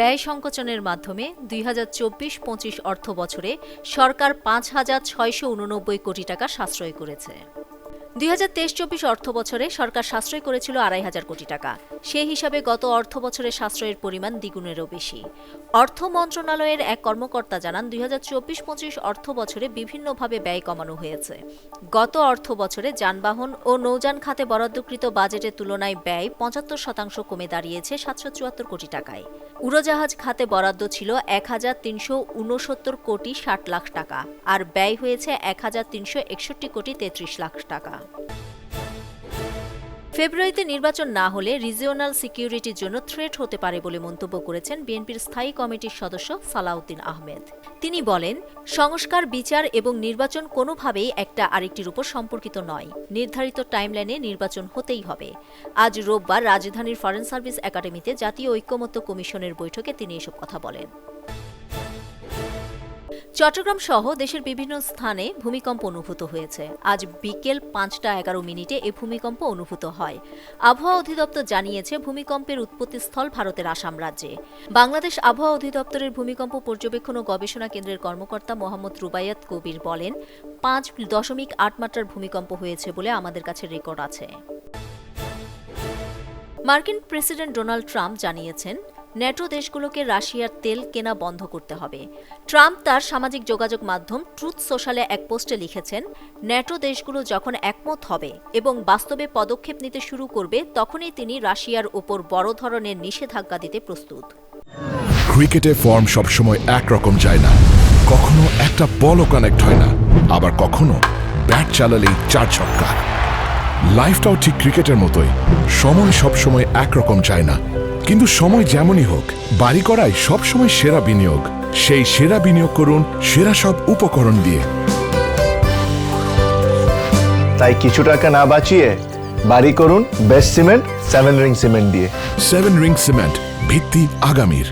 ব্যয় সংকোচনের মাধ্যমে দুই হাজার চব্বিশ পঁচিশ অর্থ বছরে সরকার পাঁচ হাজার ছয়শো উননব্বই কোটি টাকা সাশ্রয় করেছে। দুই হাজার তেইশ চব্বিশ অর্থ বছরে সরকার সাশ্রয় করেছিল আড়াই হাজার কোটি টাকা। সেই হিসাবে গত অর্থ বছরে সাশ্রয়ের পরিমাণ দ্বিগুণেরও বেশি। অর্থ মন্ত্রণালয়ের এক কর্মকর্তা জানান, দুই হাজার চব্বিশ পঁচিশ অর্থ বছরে বিভিন্নভাবে ব্যয় কমানো হয়েছে। গত অর্থ বছরে যানবাহন ও নৌযান খাতে বরাদ্দকৃত বাজেটের তুলনায় ব্যয় পঁচাত্তর শতাংশ কমে দাঁড়িয়েছে সাতশো চুয়াত্তর কোটি টাকায়। উড়োজাহাজ খাতে বরাদ্দ ছিল এক হাজার তিনশো উনসত্তর কোটি ষাট লাখ টাকা, আর ব্যয় হয়েছে এক হাজার তিনশো একষট্টি কোটি তেত্রিশ লাখ টাকা। ফেব্রুয়ারিতে নির্বাচন না হলে রিজিওনাল সিকিউরিটির জন্য থ্রেট হতে পারে বলে মন্তব্য করেছেন বিএনপির স্থায়ী কমিটির সদস্য সালাউদ্দিন আহমেদ। তিনি বলেন, সংস্কার, বিচার এবং নির্বাচন কোনোভাবেই একটা আরেকটির উপর সম্পর্কিত নয়। নির্ধারিত টাইমলাইনে নির্বাচন হতেই হবে। আজ রোববার রাজধানীর ফরেন সার্ভিস একাডেমিতে জাতীয় ঐক্যমত্য কমিশনের বৈঠকে তিনি এসব কথা বলেন। চট্টগ্রাম সহ দেশের বিভিন্ন স্থানে ভূমিকম্প অনুভূত হয়েছে। আজ বিকেল পাঁচটা এগারো মিনিটে এ ভূমিকম্প অনুভূত হয়। আবহাওয়া অধিদপ্তর জানিয়েছে, ভূমিকম্পের উৎপত্তিস্থল ভারতের আসাম রাজ্যে। বাংলাদেশ আবহাওয়া অধিদপ্তরের ভূমিকম্প পর্যবেক্ষণ ও গবেষণা কেন্দ্রের কর্মকর্তা মোহাম্মদ রুবাইয়াত কবির বলেন, পাঁচ দশমিক আট মাত্রার ভূমিকম্প হয়েছে বলে আমাদের কাছে রেকর্ড আছে। মার্কিন প্রেসিডেন্ট ডোনাল্ড ট্রাম্প জানিয়েছেন ন্যাটো দেশগুলোকে রাশিয়ার তেল কেনা বন্ধ করতে হবে। ট্রাম্প তার সামাজিক যোগাযোগ মাধ্যম ট্রুথ সোশ্যালে এক পোস্টে লিখেছেন ন্যাটো দেশগুলো যখন একমত হবে এবং বাস্তবে পদক্ষেপ নিতে শুরু করবে, তখনই তিনি রাশিয়ার উপর বড় ধরনের নিষেধাজ্ঞা দিতে প্রস্তুত। ক্রিকেটে ফর্ম সবসময় একরকম যায় না। কখনো একটা বলও কানেক্ট হয় না। আবার কখনো ব্যাট চালালেই চার ছক্কা। লাইফটাও ঠিক ক্রিকেটের মতোই। সময় সবসময় একরকম যায় না। কিন্তু সময় যেমনই হোক বাড়ি করাই সবসময় সেরা বিনিয়োগ। সেই সেরা বিনিয়োগ করুন সেরা সব উপকরণ দিয়ে। তাই কিছু টাকা না বাঁচিয়ে বাড়ি করুন best cement seven ring cement দিয়ে। সেভেন রিং সিমেন্ট ভিত্তি আগামীর।